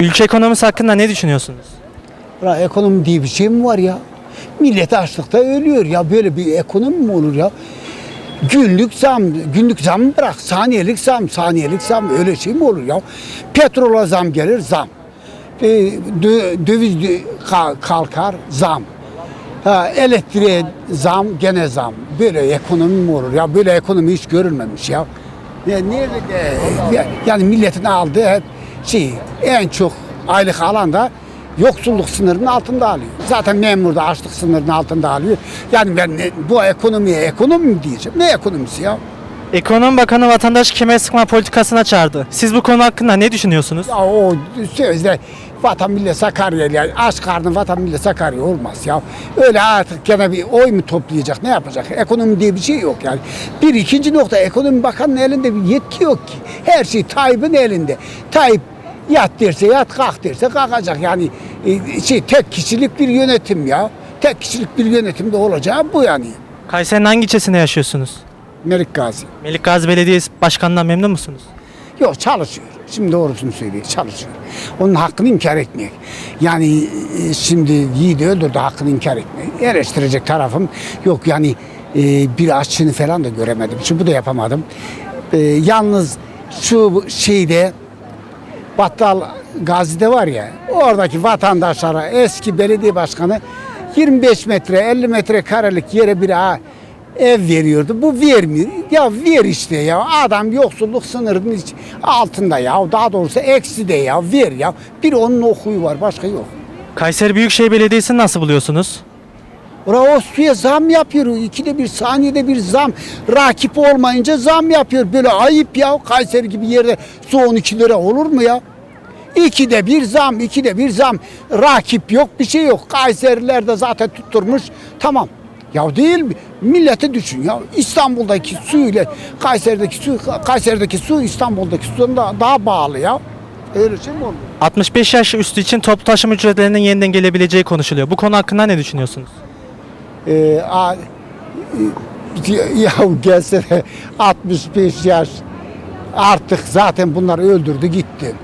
Ülke ekonomisi hakkında ne düşünüyorsunuz? Ya ekonomi diye bir şey mi var ya? Millet açlıkta ölüyor ya. Böyle bir ekonomi mi olur ya? Günlük zam, günlük zam bırak. Saniyelik zam, saniyelik zam. Öyle şey mi olur ya? Petrola zam gelir, zam. E, dö- döviz dö- ka- kalkar, zam. Ha, elektriğe zam, gene zam. Böyle ekonomi mi olur ya? Böyle ekonomi hiç görülmemiş ya. Ya nerede de- ya- yani milletin aldığı hep şey en çok aylık alan da yoksulluk sınırının altında alıyor. Zaten memur da açlık sınırının altında alıyor. Yani ben ne- bu ekonomiye ekonomi mi diyeceğim? Ne ekonomisi ya? Ekonomi Bakanı vatandaş kemer sıkma politikasına çağırdı. Siz bu konu hakkında ne düşünüyorsunuz? Ya o sözde vatan millet Sakarya yani aç karnı vatan millet Sakarya olmaz ya. Öyle artık gene bir oy mu toplayacak ne yapacak? Ekonomi diye bir şey yok yani. Bir ikinci nokta ekonomi bakanının elinde bir yetki yok ki. Her şey Tayyip'in elinde. Tayyip yat derse yat kalk derse kalkacak yani e, şey tek kişilik bir yönetim ya. Tek kişilik bir yönetimde olacağı bu yani. Kayseri'nin hangi ilçesinde yaşıyorsunuz? Melik Gazi. Melik Gazi Belediyesi Başkanı'ndan memnun musunuz? Yok çalışıyor. Şimdi doğrusunu söyleyeyim çalışıyor. Onun hakkını inkar etmiyor. Yani e, şimdi yiğidi öldürdü hakkını inkar etmiyor. Eleştirecek tarafım yok yani e, bir aşçını falan da göremedim. Şu bu da yapamadım. E, yalnız şu şeyde Battal Gazi'de var ya oradaki vatandaşlara eski belediye başkanı 25 metre 50 metre karelik yere bir ev veriyordu. Bu vermiyor. Ya ver işte ya. Adam yoksulluk sınırının hiç altında ya. Daha doğrusu eksi de ya. Ver ya. Bir onun okuyu var. Başka yok. Kayseri Büyükşehir Belediyesi'ni nasıl buluyorsunuz? Ora o suya zam yapıyor. İkide bir saniyede bir zam. Rakip olmayınca zam yapıyor. Böyle ayıp ya. Kayseri gibi yerde su 12 lira olur mu ya? İkide bir zam, ikide bir zam. Rakip yok, bir şey yok. Kayseriler de zaten tutturmuş. Tamam. Ya değil mi? Milleti düşün ya. İstanbul'daki su ile Kayseri'deki su, Kayseri'deki su İstanbul'daki sudan da daha bağlı ya. Öyle şey mi olur? 65 yaş üstü için toplu taşıma ücretlerinin yeniden gelebileceği konuşuluyor. Bu konu hakkında ne düşünüyorsunuz? Ee, a- ya gelse de 65 yaş artık zaten bunlar öldürdü gitti.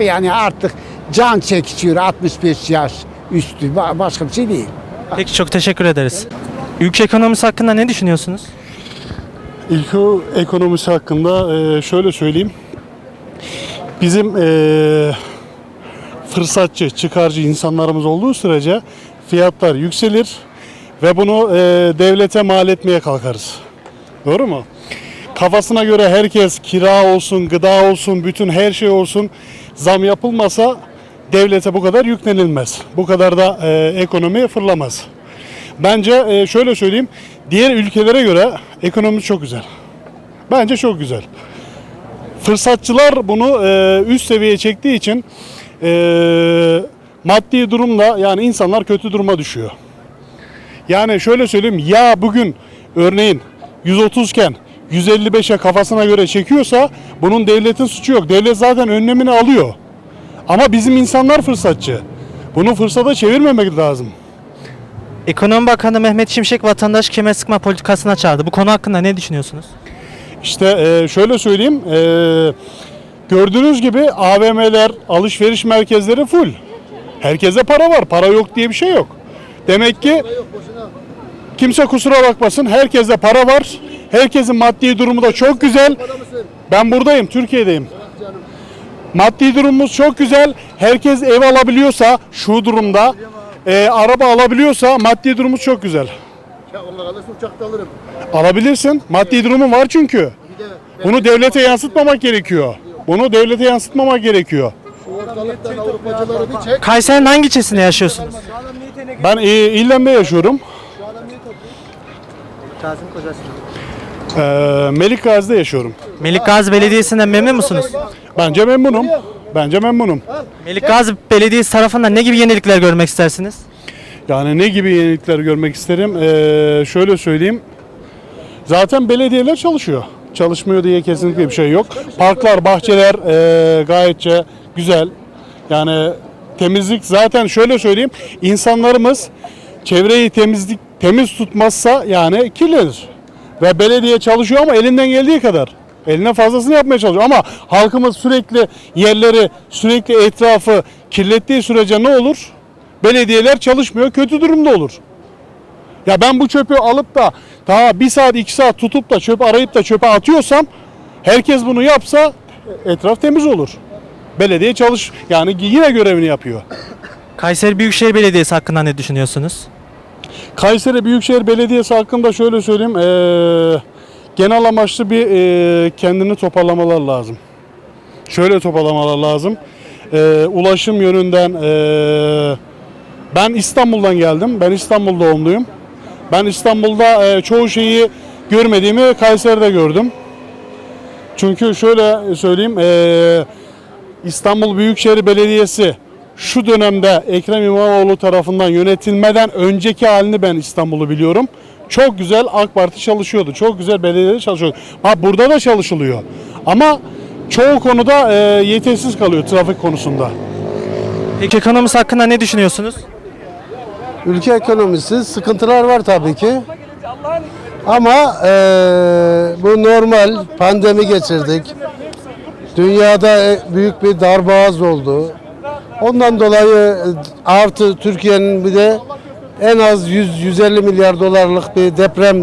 Yani artık can çekişiyor 65 yaş üstü Ba- başka bir şey değil. Peki çok teşekkür ederiz. Ülke ekonomisi hakkında ne düşünüyorsunuz? Ülke ekonomisi hakkında e, şöyle söyleyeyim. Bizim e, fırsatçı, çıkarcı insanlarımız olduğu sürece fiyatlar yükselir ve bunu e, devlete mal etmeye kalkarız. Doğru mu? Kafasına göre herkes kira olsun, gıda olsun, bütün her şey olsun zam yapılmasa devlete bu kadar yüklenilmez. Bu kadar da e, ekonomi fırlamaz. Bence e, şöyle söyleyeyim, diğer ülkelere göre ekonomi çok güzel. Bence çok güzel. Fırsatçılar bunu e, üst seviyeye çektiği için e, maddi durumda yani insanlar kötü duruma düşüyor. Yani şöyle söyleyeyim ya bugün örneğin 130 iken 155'e kafasına göre çekiyorsa bunun devletin suçu yok. Devlet zaten önlemini alıyor. Ama bizim insanlar fırsatçı. Bunu fırsata çevirmemek lazım. Ekonomi Bakanı Mehmet Şimşek vatandaş kemer sıkma politikasına çağırdı. Bu konu hakkında ne düşünüyorsunuz? İşte e, şöyle söyleyeyim. e, gördüğünüz gibi AVM'ler, alışveriş merkezleri full. Herkese para var. Para yok diye bir şey yok. Demek ki kimse kusura bakmasın. Herkeste para var. Herkesin maddi durumu da çok güzel. Ben buradayım. Türkiye'deyim. Maddi durumumuz çok güzel. Herkes ev alabiliyorsa şu durumda e, araba alabiliyorsa maddi durumumuz çok güzel. Ya onlar alırsa uçakta alırım. Alabilirsin. Maddi durumun var çünkü. Bunu devlete yansıtmamak gerekiyor. Bunu devlete yansıtmamak gerekiyor. Kayseri'nin hangi ilçesinde yaşıyorsunuz? Ben e, İllem'de yaşıyorum. Ee, Melik Gazi'de yaşıyorum. Melik Gazi Belediyesi'nden memnun musunuz? Bence memnunum. Bence memnunum. Melik Gazi Belediyesi tarafından ne gibi yenilikler görmek istersiniz? Yani ne gibi yenilikler görmek isterim? Ee, şöyle söyleyeyim. Zaten belediyeler çalışıyor. Çalışmıyor diye kesinlikle bir şey yok. Parklar, bahçeler e, gayetçe güzel. Yani temizlik zaten şöyle söyleyeyim. insanlarımız çevreyi temizlik temiz tutmazsa yani kirlenir. Ve belediye çalışıyor ama elinden geldiği kadar. Eline fazlasını yapmaya çalışıyor ama halkımız sürekli yerleri, sürekli etrafı kirlettiği sürece ne olur? Belediyeler çalışmıyor, kötü durumda olur. Ya ben bu çöpü alıp da daha bir saat iki saat tutup da çöp arayıp da çöpe atıyorsam herkes bunu yapsa etraf temiz olur. Belediye çalış yani yine görevini yapıyor. Kayseri Büyükşehir Belediyesi hakkında ne düşünüyorsunuz? Kayseri Büyükşehir Belediyesi hakkında şöyle söyleyeyim. eee, genel amaçlı bir eee, kendini toparlamalar lazım. Şöyle toparlamalar lazım. Eee, ulaşım yönünden eee, ben İstanbul'dan geldim. Ben İstanbul doğumluyum. Ben İstanbul'da eee, çoğu şeyi görmediğimi Kayseri'de gördüm. Çünkü şöyle söyleyeyim. eee, İstanbul Büyükşehir Belediyesi şu dönemde Ekrem İmamoğlu tarafından yönetilmeden önceki halini ben İstanbul'u biliyorum. Çok güzel AK Parti çalışıyordu. Çok güzel belediyede çalışıyordu. Ha burada da çalışılıyor. Ama çoğu konuda e, yetersiz kalıyor trafik konusunda. Peki ekonomisi hakkında ne düşünüyorsunuz? Ülke ekonomisi sıkıntılar var tabii ki. Ama eee, bu normal pandemi geçirdik. Dünyada e, büyük bir darboğaz oldu. Ondan dolayı e, artı Türkiye'nin bir de en az 100-150 milyar dolarlık bir deprem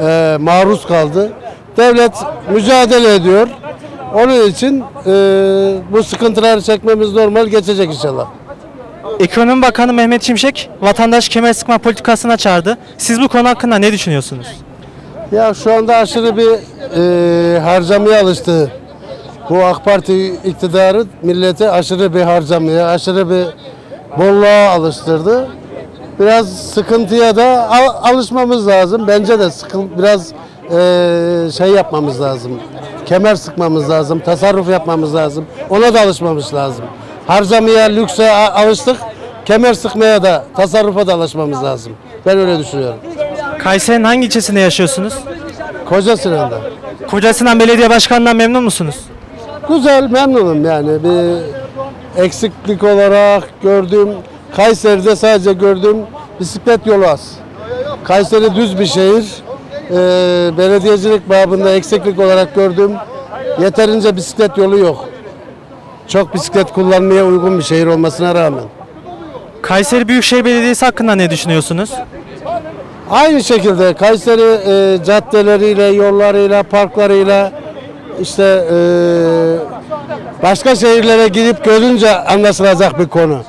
eee, maruz kaldı. Devlet mücadele ediyor. Onun için eee, bu sıkıntıları çekmemiz normal geçecek inşallah. Ekonomi Bakanı Mehmet Şimşek vatandaş kemer sıkma politikasına çağırdı. Siz bu konu hakkında ne düşünüyorsunuz? Ya şu anda aşırı bir e, harcamaya alıştı. Bu AK Parti iktidarı millete aşırı bir harcamaya, aşırı bir bolluğa alıştırdı. Biraz sıkıntıya da al- alışmamız lazım. Bence de sıkın, biraz e, şey yapmamız lazım. Kemer sıkmamız lazım, tasarruf yapmamız lazım. Ona da alışmamız lazım. Harcamaya, lükse alıştık. Kemer sıkmaya da, tasarrufa da alışmamız lazım. Ben öyle düşünüyorum. Kayseri'nin hangi ilçesinde yaşıyorsunuz? Koca Sinan'da. Kocasinan Belediye Başkanı'ndan memnun musunuz? Güzel, memnunum yani. Bir eksiklik olarak gördüğüm, Kayseri'de sadece gördüğüm bisiklet yolu az. Kayseri düz bir şehir. Ee, belediyecilik babında eksiklik olarak gördüğüm yeterince bisiklet yolu yok. Çok bisiklet kullanmaya uygun bir şehir olmasına rağmen. Kayseri Büyükşehir Belediyesi hakkında ne düşünüyorsunuz? Aynı şekilde Kayseri e, caddeleriyle, yollarıyla, parklarıyla işte e, başka şehirlere gidip görünce anlaşılacak bir konu.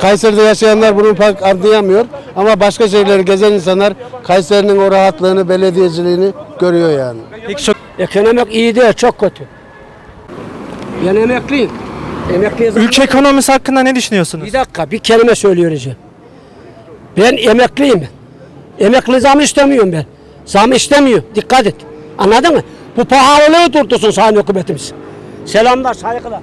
Kayseri'de yaşayanlar bunu pek anlayamıyor ama başka şehirleri gezen insanlar Kayseri'nin o rahatlığını, belediyeciliğini görüyor yani. Peki çok Ekonomik iyi değil, çok kötü. Ben emekliyim. Emekliye ülke ekonomisi hakkında ne düşünüyorsunuz? Bir dakika, bir kelime söyleyeceğim. Ben emekliyim. Emekli zam istemiyorum ben. Zam istemiyor. Dikkat et. Anladın mı? Bu pahalılığı durdursun sayın hükümetimiz. Selamlar, saygılar.